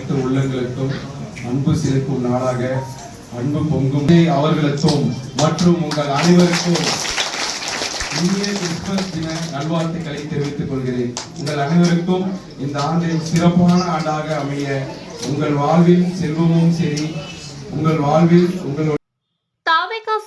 அனைத்து உள்ளங்களுக்கும் அன்பு சேர்க்கும் நாளாக அன்பு பொங்கும். அவர்களுக்கும் மற்றும் உங்கள் அனைவருக்கும் இனிய கிறிஸ்துமஸ் தின நல்வாழ்த்துக்களை தெரிவித்துக் கொள்கிறேன். உங்கள் அனைவருக்கும் இந்த ஆண்டின் சிறப்பான ஆண்டாக அமைய உங்கள் வாழ்வில் செல்வமும் சரி உங்கள் வாழ்வில் உங்கள்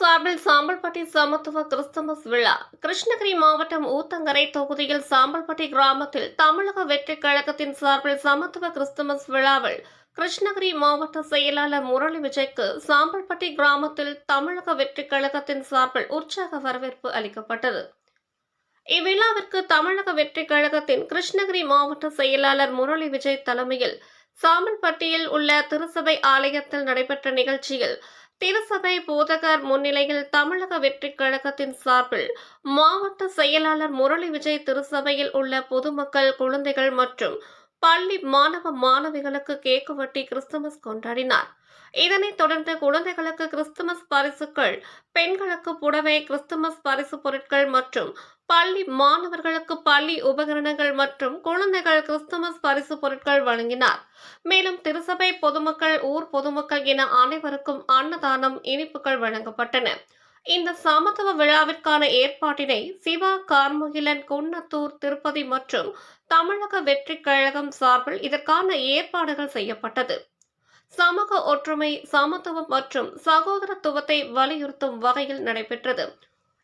சார்பில் சாம்பல்பட்டி சமத்துவ கிறிஸ்துமஸ் விழா. கிருஷ்ணகிரி மாவட்டம் ஊத்தங்கரை தொகுதியில் சாம்பல்பட்டி கிராமத்தில் தமிழக வெற்றி கழகத்தின் சார்பில் சமத்துவ கிறிஸ்துமஸ் விழாவில் கிருஷ்ணகிரி மாவட்ட செயலாளர் முரளி விஜய்க்கு சாம்பல்பட்டி கிராமத்தில் தமிழக வெற்றி கழகத்தின் சார்பில் உற்சாக வரவேற்பு அளிக்கப்பட்டது. இவ்விழாவிற்கு தமிழக வெற்றி கழகத்தின் கிருஷ்ணகிரி மாவட்ட செயலாளர் முரளி விஜய் தலைமையில் சாம்பல்பட்டியில் உள்ள திருசபை ஆலயத்தில் நடைபெற்ற நிகழ்ச்சியில் திருசபை போதகர் முன்னிலையில் தமிழக வெற்றி கழகத்தின் சார்பில் மாவட்ட செயலாளர் முரளி விஜய் திருசபையில் உள்ள பொதுமக்கள் குழந்தைகள் மற்றும் பள்ளி மாணவ மாணவிகளுக்கு கேக்கு வெட்டி கிறிஸ்துமஸ் கொண்டாடினார். இதனைத் தொடர்ந்து குழந்தைகளுக்கு கிறிஸ்துமஸ் பரிசுகள் பெண்களுக்கு புடவை கிறிஸ்துமஸ் பரிசு பொருட்கள் மற்றும் பள்ளி மாணவர்களுக்கு பள்ளி உபகரணங்கள் மற்றும் குழந்தைகள் கிறிஸ்துமஸ் பரிசு பொருட்கள் வழங்கினார். மேலும் திருசபை பொதுமக்கள் ஊர் பொதுமக்கள் என அனைவருக்கும் அன்னதானம் இனிப்புகள் வழங்கப்பட்டன. இந்த சமத்துவ விழாவிற்கான ஏற்பாட்டினை சிவா கார்முகிலன் குன்னத்தூர் திருப்பதி மற்றும் தமிழக வெற்றி கழகம் சார்பில் இதற்கான ஏற்பாடுகள் செய்யப்பட்டது. சமூக ஒற்றுமை சமத்துவம் மற்றும் சகோதரத்துவத்தை வலியுறுத்தும் வகையில் நடைபெற்றது.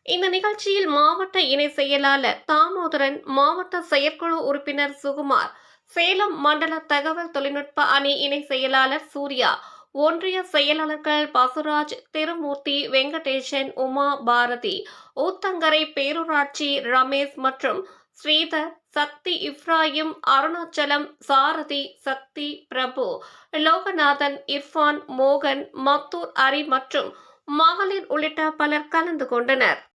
இந்த நிகழ்ச்சியில் மாவட்ட இணை செயலாளர் தாமோதரன் மாவட்ட செயற்குழு உறுப்பினர் சுகுமார் சேலம் மண்டல தகவல் தொழில்நுட்ப அணி இணை செயலாளர் சூர்யா ஒன்றிய செயலாளர்கள் பசுராஜ் திருமூர்த்தி வெங்கடேசன் உமா பாரதி ஊத்தங்கரை பேரூராட்சி ரமேஷ் மற்றும் ஸ்ரீதர் சக்தி இப்ராஹிம் அருணாச்சலம் சாரதி சக்தி பிரபு லோகநாதன் இர்ஃபான் மோகன் மத்தூர் அரி மற்றும் மகளிர் உள்ளிட்ட பலர் கலந்து கொண்டனர்.